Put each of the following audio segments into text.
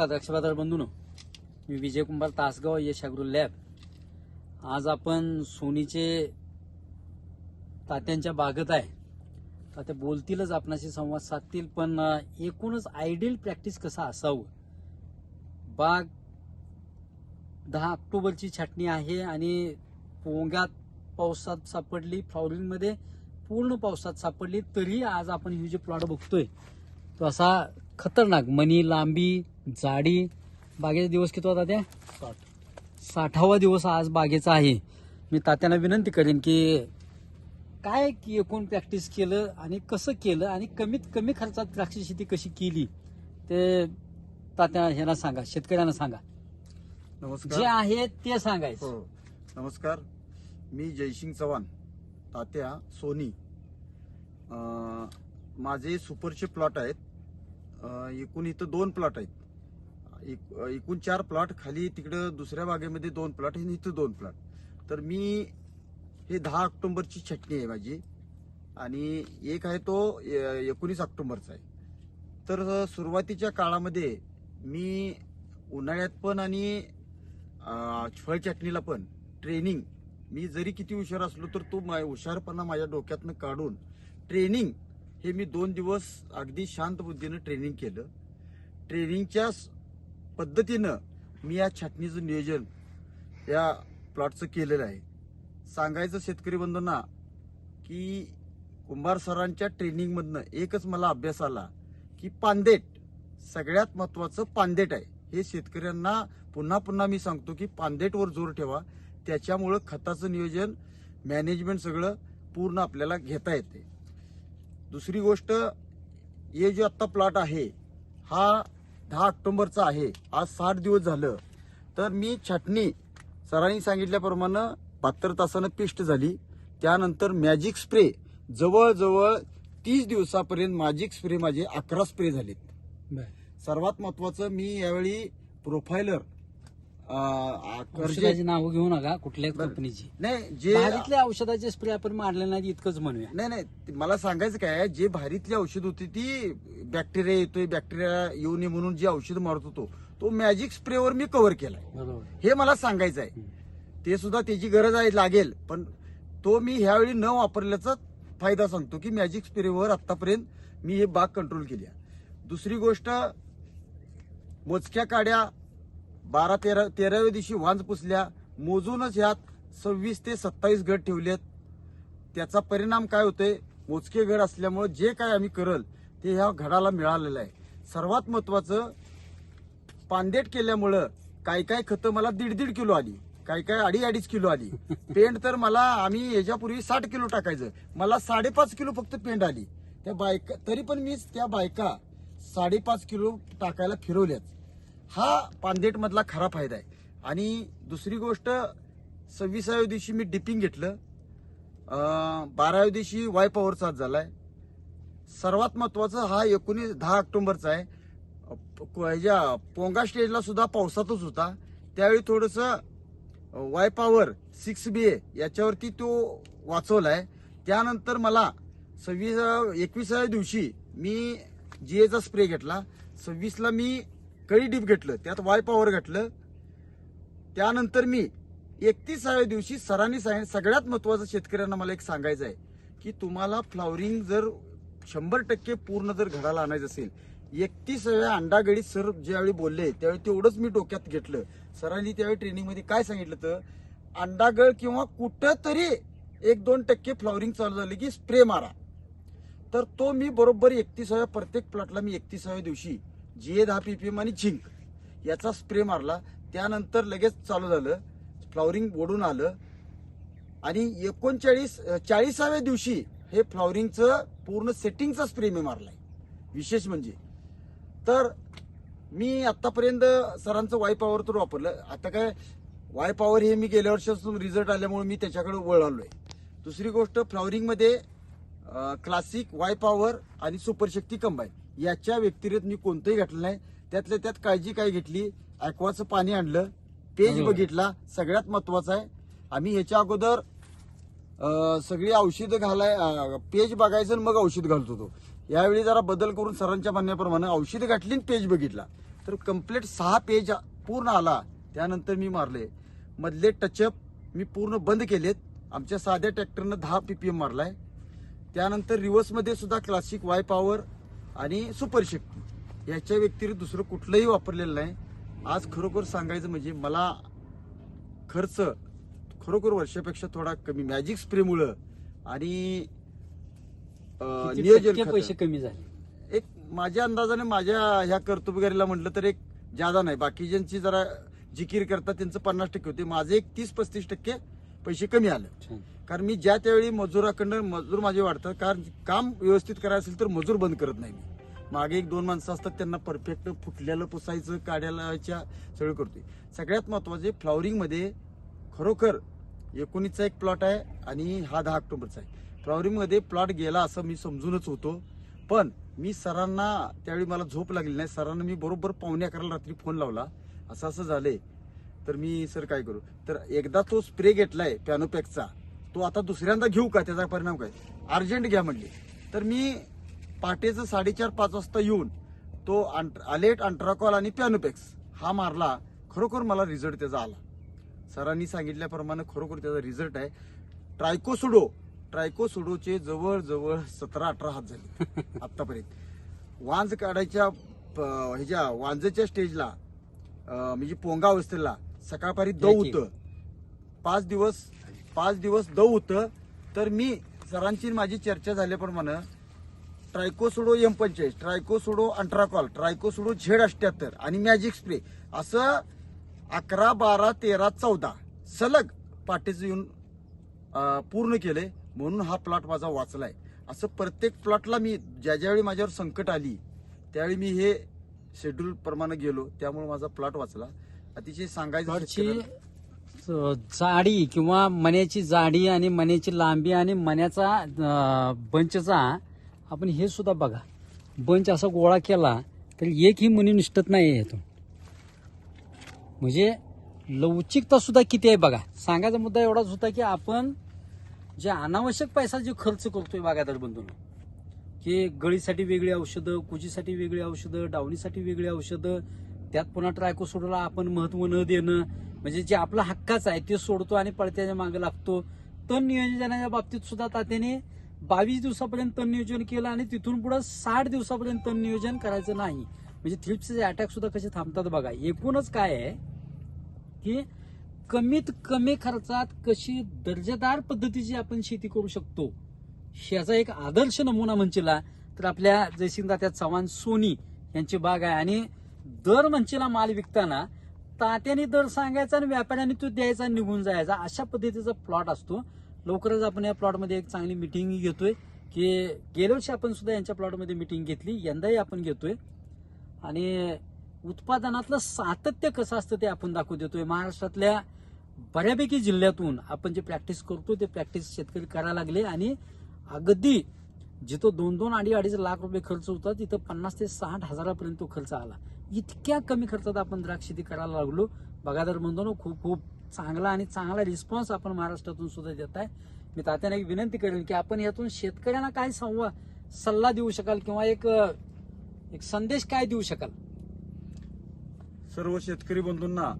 नमस्कार द्राक्षबाजार बंधून. मी विजय कुंभार तासगाव यश अॅग्रो लॅब. आज आपण सोनीचे तात्यांच्या बागत आहे. तात्या बोलतीलच आपणाशी संवाद साधतील पण एकूणच आयडियल प्रॅक्टिस कसा असावं? बाग दहा ऑक्टोबरची छाटणी आहे आणि पोंगात पावसात सापडली फ्लॉवरिंगमध्ये पूर्ण पावसात सापडली तरी आज आपण हे जे प्लॉट बघतोय तो असा खतरनाक मनी लांबी जाडी बागेचा दिवस किती होता त्या? साठावा दिवस आज बागेचा आहे. मी तात्यांना विनंती करेन की काय की एकूण प्रॅक्टिस केलं आणि कसं केलं आणि कमीत कमी खर्चात द्राक्ष शेती कशी केली ते तात्या ह्यांना सांगा शेतकऱ्यांना सांगा. जे नमस्कार आहे ते सांगायचं. हो. नमस्कार. मी जयसिंग चव्हाण तात्या सोनी. अं, माझे सुपरचे प्लॉट आहेत. अं, एकूण इथं दोन प्लॉट आहेत. एक- एकूण चार प्लॉट खाली तिकडं दुसऱ्या बागेमध्ये दोन प्लॉट आणि इथं दोन प्लॉट. तर मी हे दहा ऑक्टोंबरची छटणी आहे माझी. आणि एक आहे तो एकोणीस ऑक्टोंबरचा आहे. तर सुरुवातीच्या काळामध्ये मी उन्हाळ्यात पण आणि फळ चटणीला पण ट्रेनिंग मी जरी किती हुशार असलो तर तो मा- हुशारपणा माझ्या डोक्यातनं काढून ट्रेनिंग हे मी दोन दिवस अगदी शांत बुद्धीनं ट्रेनिंग केलं. ट्रेनिंगच्या पद्धतीनं मी या छाटणीचं नियोजन या प्लॉटचं केलेलं आहे. सांगायचं शेतकरी बंधूंना की कुंभार सरांच्या ट्रेनिंगमधनं एकच मला अभ्यास आला की पांदेट सगळ्यात महत्वाचं पांदेट आहे. हे शेतकऱ्यांना पुन्हा पुन्हा मी सांगतो की पांदेटवर जोर ठेवा. त्याच्यामुळं खताचं नियोजन मॅनेजमेंट सगळं पूर्ण आपल्याला घेता येते. दुसरी गोष्ट हे जो आत्ता प्लॉट आहे हा दहा ऑक्टोबरचा आहे. आज साठ दिवस झालं. तर मी छाटणी सरांनी सांगितल्याप्रमाणे बहात्तर तासानं पेस्ट झाली. त्यानंतर मॅजिक स्प्रे जवळजवळ तीस दिवसापर्यंत मॅजिक स्प्रे माझे अकरा स्प्रे झालेत. सर्वात महत्वाचं मी यावेळी प्रोफायलर औषधाची नावं घेऊ नका कुठल्याच बरं. कंपनीची नाही जे भारीतल्या औषधाचे स्प्रे आपण मारले नाही इतकंच म्हणूया. नाही नाही ते मला सांगायचं काय जे भारीतली औषध होती ती बॅक्टेरिया येतोय बॅक्टेरिया येऊ नये म्हणून जी औषध मारत होतो तो मॅजिक स्प्रेवर मी कव्हर केलाय. बरोबर. हे मला सांगायचं आहे ते सुद्धा त्याची गरज आहे लागेल पण तो मी ह्यावेळी न वापरल्याचा फायदा सांगतो की मॅजिक स्प्रेवर आतापर्यंत मी हे बाग कंट्रोल केली आहे. दुसरी गोष्ट मोजक्या काड्या बारा तेरा तेराव्या दिवशी वांज पुसल्या मोजूनच ह्यात सव्वीस ते सत्तावीस गट ठेवलेत. त्याचा परिणाम काय होतोय? मोजके घड असल्यामुळे जे काय आम्ही करल ते ह्या घडाला मिळालेलं आहे. सर्वात महत्वाचं पांदेट केल्यामुळं काय काय खतं मला दीड दीड किलो आली. काय काय अडी अडीच किलो आली. पेंट तर मला आम्ही याच्यापूर्वी साठ किलो टाकायचं. मला साडेपाच किलो फक्त पेंट आली. त्या बायका तरी पण मी त्या बायका साडेपाच किलो टाकायला फिरवल्याच हा पांदेट मधला खरा फायदा आहे. आणि दुसरी गोष्ट सव्वीसाव्या दिवशी मी डिपिंग घेतलं. बाराव्या दिवशी वाय पॉवर चार्ज झालाय. सर्वात महत्वाचं हा एकोणीस दहा ऑक्टोबरचा आहे. प- ह्याच्या पोंगा स्टेजला सुद्धा पावसातच होता. त्यावेळी थोडस Y power six B A याच्यावरती तो वाचवलाय. त्यानंतर मला सव्वीस एकविसाव्या दिवशी मी जी एचा स्प्रे घेतला. सव्वीसला मी कळी डीप घेतलं त्यात वाय पॉवर घातलं. त्यानंतर मी एकतीसाव्या दिवशी सरांनी सांग सगळ्यात महत्वाचं शेतकऱ्यांना मला एक सांगायचं आहे की तुम्हाला फ्लॉवरिंग जर शंभर टक्के पूर्ण जर घडाला आणायचं असेल एकतीसाव्या अंडागडीत सर ज्यावेळी बोलले त्यावेळी तेवढंच मी डोक्यात घेतलं. सरांनी त्यावेळी ट्रेनिंगमध्ये काय सांगितलं तर अंडागळ किंवा कुठं तरी एक दोन टक्के फ्लॉवरिंग चालू झाली की स्प्रे मारा. तर तो मी बरोबर एकतीसाव्या प्रत्येक प्लॉटला मी एकतीसाव्या दिवशी जी ए दहा पीपीएम आणि झिंक याचा स्प्रे मारला. त्यानंतर लगेच चालू झालं. फ्लॉवरिंग ओढून आलं. आणि एकोणचाळीस चाळीसाव्या दिवशी हे फ्लॉवरिंगचं पूर्ण सेटिंगचा स्प्रे मी मारलाय. विशेष म्हणजे. तर मी आतापर्यंत सरांचं वाय पॉवर तर वापरलं. आता काय वाय पॉवर हे मी गेल्या वर्षापासून रिझल्ट आल्यामुळे मी त्याच्याकडे वळालोय दुसरी गोष्ट फ्लॉवरिंगमध्ये क्लासिक वाय पॉवर आणि सुपरशक्ती कंबाईन याच्या व्यतिरिक्त मी कोणतंही घातलं नाही. त्यातल्या त्यात काळजी काय घेतली? ॲक्वाचं पाणी आणलं. पेज. बघितला. सगळ्यात महत्वाचं आहे. आम्ही ह्याच्या अगोदर सगळी औषधं घालाय पेज बघायचं आणि मग औषध घालत होतो. यावेळी जरा बदल करून सरांच्या म्हणण्याप्रमाणे औषध घातली आणि पेज बघितला. तर कंप्लीट सहा पेज पूर्ण आला. त्यानंतर मी मारले. मधले टचअप मी पूर्ण बंद केलेत. आमच्या साध्या ट्रॅक्टरनं दहा पीपीएम मारलाय. त्यानंतर रिव्हर्समध्ये सुद्धा क्लासिक वाय पॉवर आणि सुपर शक्ती याच्या व्यतिरिक्त दुसरं कुठलंही वापरलेलं नाही. आज खरोखर सांगायचं म्हणजे मला खर्च खरोखर वर्षापेक्षा थोडा कमी मॅजिक स्प्रेमुळं आणि नियोजन. पैसे कमी झाले? एक माझ्या अंदाजाने माझ्या ह्या कर्तुबगारीला म्हटलं तर एक जादा नाही. बाकीच्यांची जरा जिकीर करतात त्यांचं पन्नास टक्के होते. माझे एक तीस पस्तीस टक्के पैसे कमी आले. कारण मी ज्या त्यावेळी मजुराकडनं मजूर माझे वाढतात कारण काम व्यवस्थित करायचं असेल तर मजूर बंद करत नाही मी. मागे एक दोन माणसं असतात त्यांना परफेक्ट फुटल्याला पुसायचं काढायच्या सगळं करतोय. सगळ्यात महत्त्वाचे फ्लॉवरिंगमध्ये खरोखर एकोणीसचा एक प्लॉट आहे आणि हा दहा ऑक्टोबरचा आहे. फ्लॉवरिंगमध्ये प्लॉट गेला असं मी समजूनच होतो. पण मी सरांना त्यावेळी मला झोप लागली नाही. सरांना मी बरोबर पावणे अकराला रात्री फोन लावला. असं असं झालंय. तर मी सर काय करू? तर एकदा तो स्प्रे घेतलाय पॅनोपॅकचा तो आता दुसऱ्यांदा घेऊ का? त्याचा परिणाम काय? अर्जंट घ्या म्हणले. तर मी पहाटेचं साडेचार पाच वाजता येऊन तो आलेट अंट्राकॉल आणि पॅनोपॅक्स हा मारला. खरोखर मला रिझल्ट त्याचा आला. सरांनी सांगितल्याप्रमाणे खरोखर त्याचा रिझल्ट आहे. ट्रायकोसुडो ट्रायकोसुडोचे जवळ जवळ सतरा अठरा हात झाले आतापर्यंत. वांज काढायच्या ह्याच्या वांजच्या स्टेजला म्हणजे पोंगा अवस्थेला सकाळपारी दव. होतं. पाच दिवस पाच दिवस दव होतं. तर मी सरांची माझी चर्चा झाल्याप्रमाणे ट्रायकोसुडो एम पंचेचाळीस ट्रायकोसुडो अंट्राकॉल ट्रायकोसुडो झेड अठ्याहत्तर आणि मॅजिक स्प्रे असं अकरा बारा तेरा चौदा सलग पाठीचं येऊन पूर्ण केलंय. म्हणून हा प्लॉट माझा वाचलाय. असं प्रत्येक प्लॉटला मी ज्या ज्यावेळी माझ्यावर संकट आली त्यावेळी मी हे शेड्यूल प्रमाणे गेलो. त्यामुळे माझा प्लॉट वाचला. अतिशय सांगायचं शेतकऱ्याला- जाडी किंवा मण्याची जाडी आणि मण्याची लांबी आणि मण्याचा अं, बंचचा आपण हे सुद्धा बघा. बंच असा गोळा केला तर एकही मणी निष्ठत नाही यातून. म्हणजे लवचिकता सुद्धा किती आहे बघा. सांगायचा मुद्दा एवढाच होता की आपण जे अनावश्यक पैसा जे खर्च करतोय बागायदार बंधून की गळीसाठी वेगळी औषधं कुजीसाठी वेगळी औषधं डावणीसाठी वेगळी औषधं त्यात पुन्हा ट्रायकोसोडला आपण महत्त्व न देणं म्हणजे जे आपला हक्काच आहे ते सोडतो आणि पळत्याच्या मागे लागतो. तण नियोजनाच्या बाबतीत सुद्धा तात्याने बावीस दिवसापर्यंत तण नियोजन केलं आणि तिथून पुढे साठ दिवसापर्यंत तण नियोजन करायचं नाही. म्हणजे थ्रिप्सचे अटॅक सुद्धा कसे थांबतात बघा. एकूणच काय आहे की कमीत कमी खर्चात कशी दर्जेदार पद्धतीची आपण शेती करू शकतो ह्याचा एक आदर्श नमुना म्हणशीला तर आपल्या जयसिंगदात्या चव्हाण सोनी यांची बाग आहे. आणि दर म्हणशीला माल विकताना तात्याने दर सांगायचा आणि व्यापाऱ्याने तो द्यायचा आणि निघून जायचा. अशा पद्धतीचा प्लॉट असतो. लवकरच आपण या प्लॉटमध्ये एक चांगली मिटिंग घेतोय. की गेल्या वर्षी आपण सुद्धा यांच्या प्लॉटमध्ये मिटिंग घेतली. यंदाही आपण घेतोय. आणि उत्पादनातलं सातत्य कसं असतं ते आपण दाखवू देतोय. महाराष्ट्रातल्या बऱ्यापैकी जिल्ह्यातून आपण जे प्रॅक्टिस करतो ते प्रॅक्टिस शेतकरी करायला लागले. आणि अगदी जिथं दोन दोन अडीच अडीच लाख रुपये खर्च होता तिथं पन्नास ते साठ हजारापर्यंत तो खर्च आला. इतक्या कमी खर्चात आपण द्राक्ष शेती करायला लागलो. बघादार बंधून खूप खूप चांगला आणि चांगला रिस्पॉन्स आपण महाराष्ट्रातून सुद्धा देत आहे. मी तात्याने एक विनंती करेन की आपण यातून शेतकऱ्यांना काय संवाद सल्ला देऊ शकाल किंवा एक एक संदेश काय देऊ शकाल? सर्व शेतकरी बंधूंना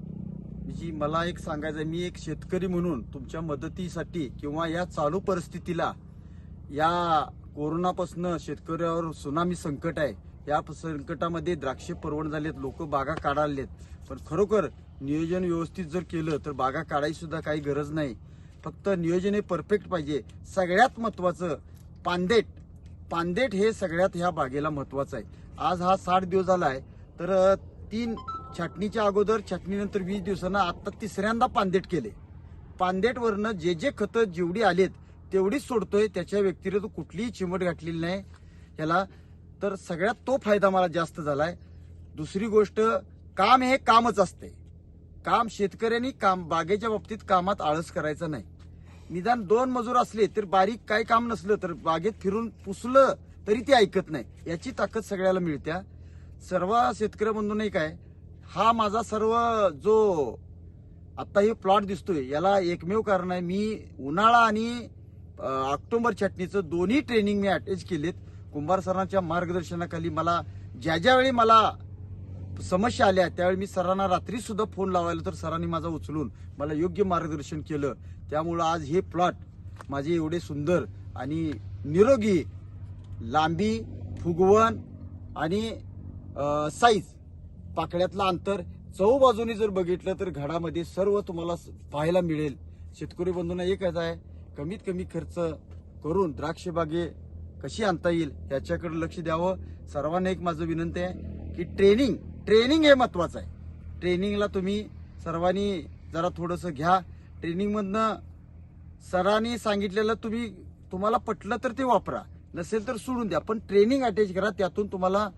जी मला एक सांगायचं आहे, मी एक शेतकरी म्हणून तुमच्या मदतीसाठी किंवा या चालू परिस्थितीला या कोरोनापासून शेतकऱ्यावर सुनामी संकट आहे. या संकटामध्ये द्राक्षे परवण झालेत लोक बागा काढालेत. पण खरोखर नियोजन व्यवस्थित जर केलं तर बागा काढायची सुद्धा काही गरज नाही. फक्त नियोजन हे परफेक्ट पाहिजे. सगळ्यात महत्वाचं पांदेट पांदेट हे सगळ्यात ह्या बागेला महत्वाचं आहे. आज हा साठ दिवस झाला आहे तर तीन छाटणीच्या अगोदर छाटणीनंतर वीस दिवसांना आत्ता तिसऱ्यांदा पांदेट केले. पांदेटवरनं जे जे खतं जेवढी आलेत तेवढीच सोडतोय त्याच्या व्यतिरिक्त कुठलीही चिमट घातलेली नाही. ह्याला तर सगळ्यात तो फायदा मला जास्त झालाय. दुसरी गोष्ट काम हे कामच असते. काम शेतकऱ्यांनी काम बागेच्या बाबतीत कामात आळस करायचा नाही. निदान दोन मजूर असले तर बारीक काय काम नसलं तर बागेत फिरून पुसलं तरी ते ऐकत नाही. याची ताकद सगळ्याला मिळत्या. सर्व शेतकरी बंधूंनी काय हा माझा सर्व जो आत्ता हे प्लॉट दिसतोय याला एकमेव कारण आहे. मी उन्हाळा आणि ऑक्टोबर छटणीचं दोन्ही ट्रेनिंग मी अटॅच केलेत. कुंभार सरांच्या मार्गदर्शनाखाली मला ज्या ज्यावेळी मला समस्या आल्या त्यावेळी मी सरांना रात्री सुद्धा फोन लावायला तर सरांनी माझा उचलून मला योग्य मार्गदर्शन केलं. त्यामुळं आज हे प्लॉट माझे एवढे सुंदर आणि निरोगी लांबी फुगवण आणि साईज पाकड्यातलं अंतर चौ बाजूनी जर बघितलं तर घडामध्ये सर्व तुम्हाला पाहायला मिळेल. शेतकरी बंधूंना एकच आहे कमीत कमी खर्च करून द्राक्षबागे कशी आणता येईल याच्याकडे लक्ष द्यावं. सर्वांना एक माझं विनंती आहे की ट्रेनिंग ट्रेनिंग हे महत्वाचं आहे. ट्रेनिंगला तुम्ही सर्वांनी जरा थोडंसं घ्या. ट्रेनिंगमधनं सरांनी सांगितलेलं तुम्ही तुम्हाला पटलं तर ते वापरा. नसेल तर सोडून द्या. पण ट्रेनिंग अटॅच करा. त्यातून तुम्हाला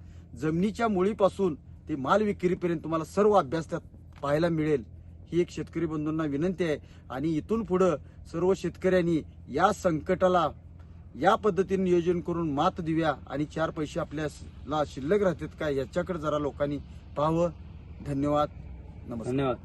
जमिनीच्या मुळीपासून ते माल विक्रीपर्यंत तुम्हाला सर्व अभ्यास त्यात पाहायला मिळेल. ही एक शेतकरी बंधूंना विनंती आहे. आणि इथून पुढं सर्व शेतकऱ्यांनी या संकटाला या पद्धतीने नियोजन करून मात देऊया आणि चार पैसे आपल्याला शिल्लक राहतात का याच्याकडे जरा लोकांनी पाहावं. धन्यवाद. नमस्कार. धन्यवाद.